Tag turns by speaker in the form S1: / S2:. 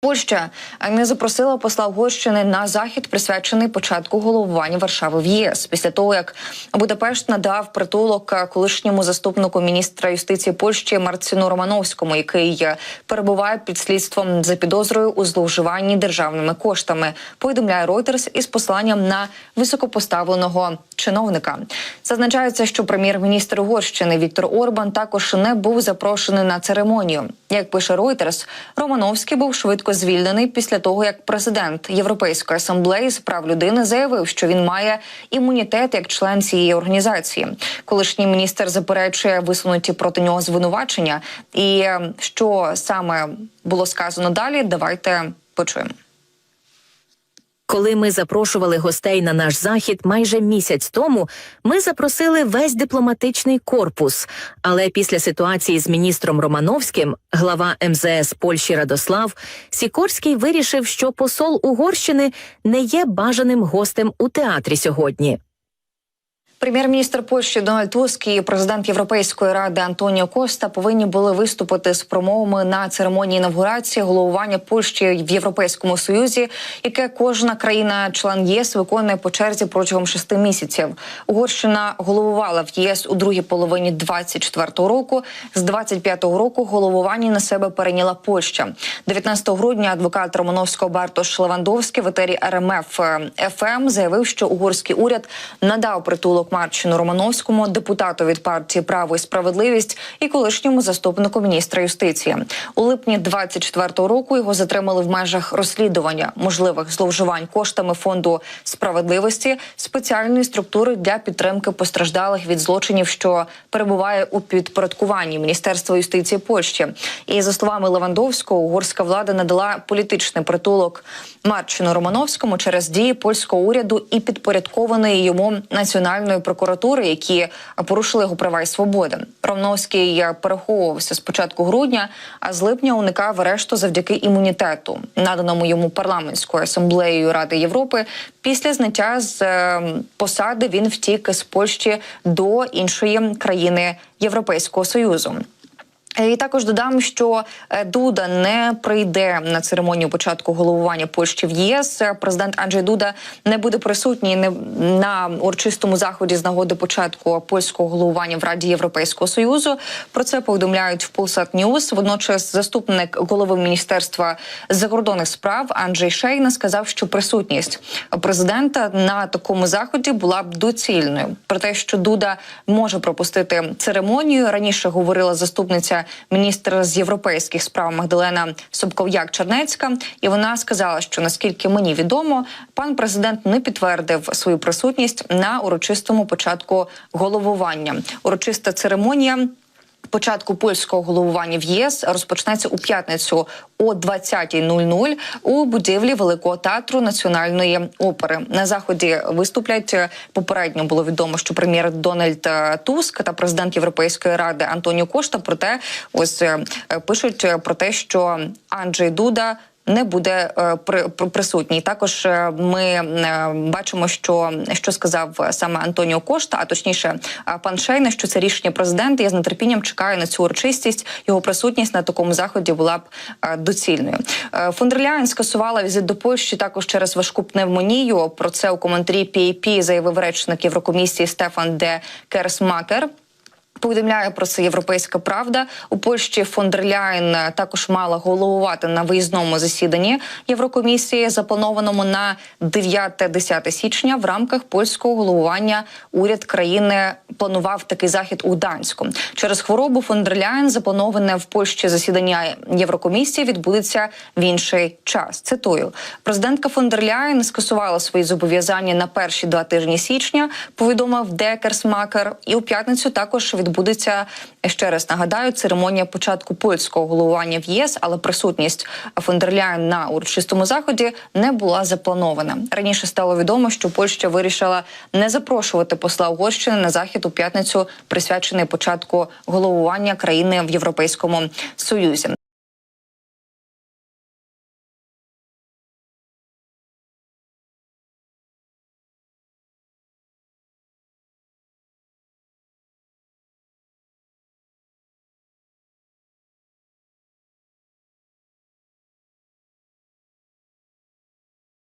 S1: Польща не запросила посла Угорщини на захід, присвячений початку головування Варшави в ЄС. Після того як Будапешт надав притулок колишньому заступнику міністра юстиції Польщі Марціну Романовському, який перебуває під слідством за підозрою у зловживанні державними коштами. Повідомляє Reuters із посиланням на високопоставленого чиновника. Зазначається, що прем'єр-міністр Угорщини Віктор Орбан також не був запрошений на церемонію. Як пише Reuters, Романовський був швидко звільнений після того, як президент Європейської асамблеї з прав людини заявив, що він має імунітет як член цієї організації. Колишній міністр заперечує висунуті проти нього звинувачення. І е, що саме було сказано далі, давайте почуємо.
S2: Коли ми запрошували гостей на наш захід майже місяць тому, ми запросили весь дипломатичний корпус. Але після ситуації з міністром Романовським, глава МЗС Польщі Радослав Сікорський вирішив, що посол Угорщини не є бажаним гостем у театрі сьогодні.
S1: Прем'єр-міністр Польщі Дональд Туск і президент Європейської ради Антоніо Коста повинні були виступити з промовами на церемонії інавгурації головування Польщі в Європейському Союзі, яке кожна країна-член ЄС виконує по черзі протягом шести місяців. Угорщина головувала в ЄС у другій половині 24-го року. З 25-го року головування на себе перейняла Польща. 19 грудня адвокат Романовського Бартош Левандовський в етері РМФ ФМ заявив, що угорський уряд надав притулок Марчину Романовському, депутату від партії Право і справедливість і колишньому заступнику міністра юстиції. У липні 24-го року його затримали в межах розслідування можливих зловживань коштами фонду справедливості спеціальної структури для підтримки постраждалих від злочинів, що перебуває у підпорядкуванні Міністерства юстиції Польщі. І за словами Левандовського, угорська влада надала політичний притулок Марчину Романовському через дії польського уряду і підпорядкованої йому національної прокуратури, які порушили його права і свободи. Ромновський переховувався з початку грудня, а з липня уникав арешту завдяки імунітету, наданому йому парламентською асамблеєю Ради Європи. Після зняття з е, посади він втік з Польщі до іншої країни Європейського союзу. І також додам, що е, Дуда не прийде на церемонію початку головування Польщі в ЄС. Президент Анджей Дуда не буде присутній на урочистому заході з нагоди початку польського головування в Раді Європейського союзу. Про це повідомляють в Пулсат Ньюс. Водночас, заступник голови міністерства закордонних справ Анджей Шейна сказав, що присутність президента на такому заході була б доцільною. Про те, що Дуда може пропустити церемонію, раніше говорила заступниця міністра з європейських справ Магдалена Собков'як Чернецька, і вона сказала, що наскільки мені відомо, пан президент не підтвердив свою присутність на урочистому початку головування. Урочиста церемонія. Початку польського головування в ЄС розпочнеться у п'ятницю о 20.00 у будівлі Великого театру національної опери. На заході виступлять попередньо. Було відомо, що прем'єр Дональд е, Туск та президент Європейської ради Антоніо Кошта. Проте ось е, пишуть про те, що Анджей Дуда не буде е, при, при- присутній. Також е, ми е, бачимо, що, що сказав саме Антоніо Кошта, а точніше, пан Шейне, що це рішення президента. Я з нетерпінням чекаю на цю урочистість. Його присутність на такому заході була б доцільною. Е, Фон дер Ляєн скасувала візит до Польщі також через важку пневмонію. Про це у коментарі PAP заявив речник Єврокомісії Стефан Де Керсмакер. Повідомляє про це Європейська Правда у Польщі. Фон дер Ляєн також мала головувати на виїзному засіданні Єврокомісії, запланованому на 9-10 січня. В рамках польського головування уряд країни планував такий захід у Гданську. Через хворобу фон дер Ляєн заплановане в Польщі засідання Єврокомісії відбудеться в інший час. Цитую, президентка фон дер Ляєн скасувала свої зобов'язання на перші два тижні січня. Повідомив Декерсмакер, і у п'ятницю також відбудеться ще раз нагадаю церемонія початку польського головування в ЄС, але присутність Фондерляєн на урочистому заході не була запланована. Раніше стало відомо, що Польща вирішила не запрошувати посла Угорщини на захід у п'ятницю, присвячений початку головування країни в Європейському Союзі.